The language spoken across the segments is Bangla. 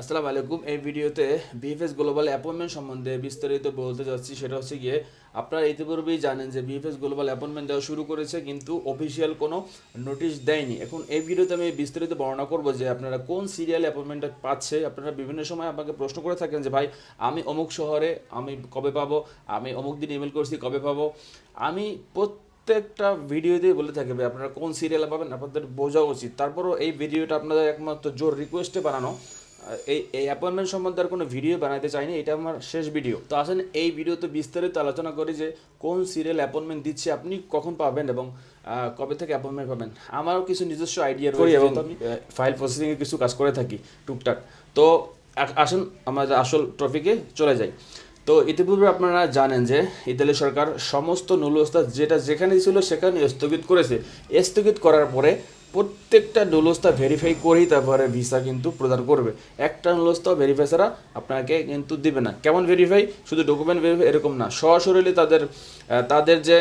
আসসালামু আলাইকুম। এই ভিডিওতে বিএফএস গ্লোবাল অ্যাপয়েন্টমেন্ট সম্বন্ধে বিস্তারিত বলতে যাচ্ছি। সেটা হচ্ছে গিয়ে, আপনারা ইতিপূর্বেই জানেন যে বিএফএস গ্লোবাল অ্যাপয়েন্টমেন্ট দেওয়া শুরু করেছে, কিন্তু অফিসিয়াল কোনো নোটিশ দেয়নি। এখন এই ভিডিওতে আমি বিস্তারিত বর্ণনা করব যে আপনারা কোন সিরিয়াল অ্যাপয়েন্টমেন্টটা পাচ্ছে। আপনারা বিভিন্ন সময় আমাকে প্রশ্ন করে থাকেন যে, ভাই, আমি অমুক শহরে, আমি কবে পাবো? আমি অমুক দিন ইমেল করছি, কবে পাবো? আমি প্রত্যেকটা ভিডিওতেই বলে থাকি, ভাই, আপনারা কোন সিরিয়াল পাবেন? আপনাদের বোঝা উচিত। তারপরও এই ভিডিওটা আপনাদের একমাত্র জোর রিকোয়েস্টে বানানো। এই এই অ্যাপয়েন্টমেন্ট সম্বন্ধে আর কোনো ভিডিও বানাতে চাইনি এটা আমার শেষ ভিডিও তো আসেন এই ভিডিওতে বিস্তারিত আলোচনা করি যে কোন সিরিয়াল অ্যাপয়েন্টমেন্ট দিচ্ছে আপনি কখন পাবেন এবং কবে থেকে অ্যাপয়েন্টমেন্ট পাবেন। আমারও কিছু নিজস্ব আইডিয়া রয়েছে এবং আমি ফাইল প্রসেসিংয়ে কিছু কাজ করে থাকি টুকটাক। তো আসুন আমাদের আসল টপিকে চলে যাই। তো ইতিপূর্বে আপনারা জানেন যে ইতালি সরকার সমস্ত নুলস্তা যেটা যেখানে ছিল সেখানে স্থগিত করেছে। স্থগিত করার পরে প্রত্যেকটা নুলস্তা ভেরিফাই করেই তারপরে ভিসা কিন্তু প্রদান করবে। একটা নুলস্তা ভেরিফাই ছাড়া আপনাকে কিন্তু দেবে না। কেমন ভেরিফাই শুধু ডকুমেন্ট ভেরিফাই এরকম না। সরাসরি তাদের তাদের যে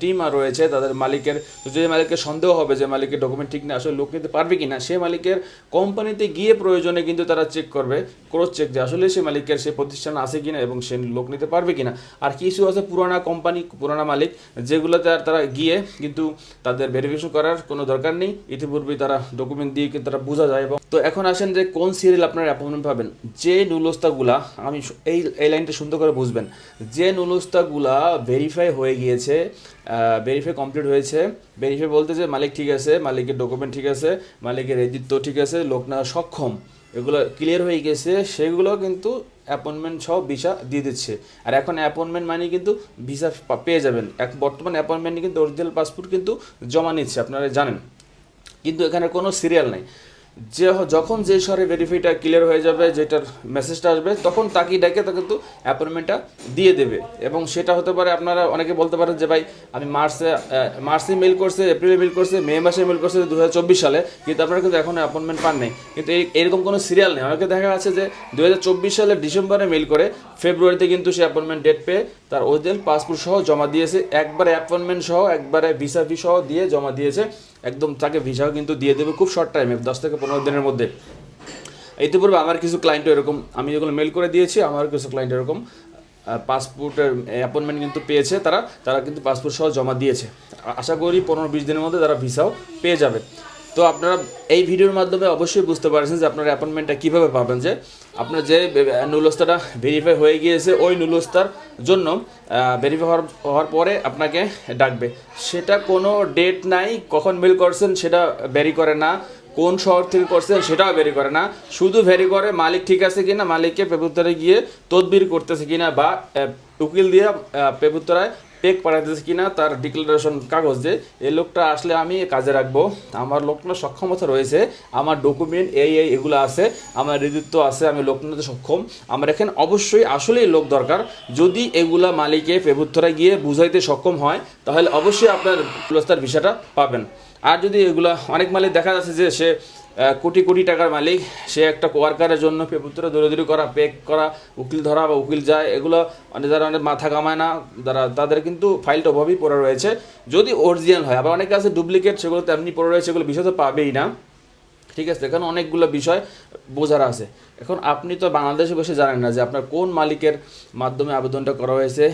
টিম আর রয়েছে, তাদের মালিকের যে মালিকের সন্দেহ হবে যে মালিকের ডকুমেন্ট ঠিক না আসলে লোক নিতে পারবে কি না সে মালিকের কোম্পানিতে গিয়ে প্রয়োজনে কিন্তু তারা চেক করবে ক্রস চেক যে আসলে সে মালিকের সে প্রতিষ্ঠান আছে কিনা এবং সে লোক নিতে পারবে কিনা। আর কিছু আছে পুরানা কোম্পানি পুরানা মালিক, যেগুলোতে আর তারা গিয়ে কিন্তু তাদের ভেরিফিকেশন করার কোনো দরকার নেই। ইতিপূর্বেই তারা ডকুমেন্ট দিয়ে তারা বোঝা যায় এবং তো এখন আসেন যে কোন সিরিয়াল আপনার অ্যাপয়েন্টমেন্ট পাবেন। যে নুলস্তাগুলা, আমি এই এই লাইনটা সুন্দর করে বুঝবেন। যে নুলস্তাগুলা ভেরিফাই হয়ে গিয়েছে ভেরিফাই কমপ্লিট হয়েছে ভেরিফাই বলতে যে মালিক ঠিক আছে, মালিকের ডকুমেন্ট ঠিক আছে, মালিকের এদিত্ব ঠিক আছে, লোক না সক্ষম, এগুলো ক্লিয়ার হয়ে গেছে, সেগুলো কিন্তু অ্যাপয়েন্টমেন্ট সহ ভিসা দিয়ে দিচ্ছে। আর এখন অ্যাপয়েন্টমেন্ট মানে কিন্তু ভিসা পেয়ে যাবেন। এক বর্তমান অ্যাপয়েন্টমেন্ট কিন্তু অরিজিনাল পাসপোর্ট কিন্তু জমা নিচ্ছে, আপনারা জানেন। কিন্তু এখানে কোনো সিরিয়াল নাই। যে যখন যে শহরে ভেরিফাইটা ক্লিয়ার হয়ে যাবে, যেটার মেসেজটা আসবে, তখন তাকেই ডেকে তা কিন্তু অ্যাপয়েন্টমেন্টটা দিয়ে দেবে। এবং সেটা হতে পারে আপনারা অনেকে বলতে পারেন যে, ভাই, আমি মার্চে মার্চে মেল করছে, এপ্রিলে মেল করছে, মে মাসে মেল করছে দু হাজার চব্বিশ সালে, কিন্তু আপনারা কিন্তু এখনও অ্যাপয়েন্টমেন্ট পান নাই। কিন্তু এই, এরকম কোনো সিরিয়াল নেই। অনেকে দেখা যাচ্ছে যে দু হাজার চব্বিশ সালে ডিসেম্বরে মেল করে, ফেব্রুয়ারিতে কিন্তু সে অ্যাপয়েন্টমেন্ট ডেট পেয়ে তার ওরিজিনাল পাসপোর্ট সহ জমা দিয়েছে। একবারে অ্যাপয়েন্টমেন্ট সহ, একবারে ভিসা ফি সহ দিয়ে জমা দিয়েছে। একদম তাকে ভিসাও কিন্তু দিয়ে দেবে খুব শর্ট টাইমে দশ থেকে পনেরো দিনের মধ্যে। ইতিপূর্বে আমার কিছু ক্লায়েন্ট এরকম, আমি যেগুলো মেল করে দিয়েছি, আমার কিছু ক্লায়েন্ট এরকম পাসপোর্টের অ্যাপয়েন্টমেন্ট কিন্তু পেয়েছে তারা তারা কিন্তু পাসপোর্ট সহ জমা দিয়েছে। আশা করি পনেরো বিশ দিনের মধ্যে তারা ভিসাও পেয়ে যাবে। তো আপনারা এই ভিডিওর মাধ্যমে অবশ্যই বুঝতে পারছেন যে আপনার অ্যাপয়েন্টমেন্টটা কীভাবে পাবেন যে, আপনার যে নুলস্তাটা ভেরিফাই হয়ে গিয়েছে, ওই নুলস্তার জন্য ভেরিফাই হওয়ার হওয়ার পরে আপনাকে ডাকবে। সেটা কোনো ডেট নাই, কখন মেল করছেন সেটা ভ্যারি করে না। কোন শহর থেকে করছেন সেটাও ভেরি করে না। শুধু ভেরি করে মালিক ঠিক আছে কিনা, মালিককে পেপুত্তরে গিয়ে তদবির করতেছে কিনা বা উকিল দিয়ে পেপুত্তরায় পেক পাঠাতেছে কিনা তার ডিক্লারেশন কাগজ যে, এই লোকটা আসলে আমি কাজে রাখব। আমার লোকটা সক্ষমতা রয়েছে, আমার ডকুমেন্ট এই এই, এগুলো আছে, আমার হৃদিত্ব আছে, আমি লোক নিতে সক্ষম। আমার এখানে অবশ্যই আসলেই লোক দরকার। যদি এগুলা মালিকে পেপুত্তরায় গিয়ে বুঝাইতে সক্ষম হয়, তাহলে অবশ্যই আপনার পুরস্কার ভিসাটা পাবেন। আর যদি এগুলা অনেক মালিক দেখা যাচ্ছে যে সে কোটি কোটি টাকার মালিক। সে একটা ওয়ার্কারের জন্য পেপুত্র দৌড়দৌড়ি করা পেক করা, উকিল ধরা বা উকিল যায়, এগুলো অনেক যারা অনেক মাথা কামায় না, যারা, তাদের কিন্তু ফাইলটা অভাবেই পড়ে রয়েছে। যদি অরিজিনাল হয়, আবার অনেকে আছে ডুপ্লিকেট সেগুলো তেমনি পড়ে রয়েছে সেগুলো বিষয় তো পাবেই না। ঠিক আছে, এখানে অনেকগুলো বিষয় বোঝার আছে। এখন আপনি তো বাংলাদেশে বসে জানেন না যে আপনার কোন মালিকের মাধ্যমে আবেদনটা করা হয়েছে।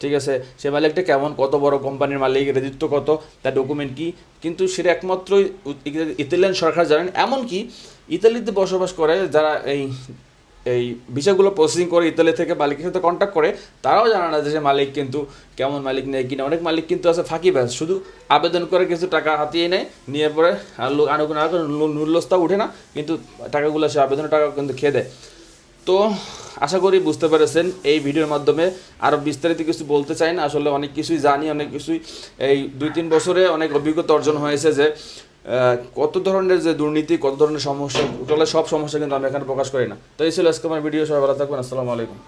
ঠিক আছে? সে মালিকটা কেমন? কত বড় কোম্পানির মালিক? রেজিত্ব কত? তার ডকুমেন্ট কি? কিন্তু সেটা একমাত্রই উ- ইতালিয়ান সরকার জানেন। এমনকি ইতালিতে বসবাস করে যারা এই এই বিষয়গুলো প্রসেসিং করে ইতালি থেকে মালিকের সাথে কন্ট্যাক্ট করে, তারাও জানে না যে সে মালিক কিন্তু কেমন মালিক নেই কিনা। অনেক মালিক কিন্তু আছে ফাঁকি ব্যাস। শুধু আবেদন করে কিছু টাকা হাতিয়ে নেয়, নিয়ে পরে আর লোক আনুগুণ মূল্যস্তা উঠে না। কিন্তু টাকাগুলো সে আবেদনের টাকা কিন্তু খেয়ে দেয়। তো আশা করি বুঝতে পেরেছেন, এই ভিডিওর মাধ্যমে আরও বিস্তারিত কিছু বলতে চাই না। আসলে অনেক কিছুই জানি, অনেক কিছুই এই দুই তিন বছরে অনেক অভিজ্ঞতা অর্জন হয়েছে যে কত ধরনের যে দুর্নীতি, কত ধরনের সমস্যা, টোটালে সব সমস্যা কিন্তু আমি এখানে প্রকাশ করি না। তো এই ছিল আজকে আমার ভিডিও, সবাই ভালো থাকবেন, আসসালামু আলাইকুম।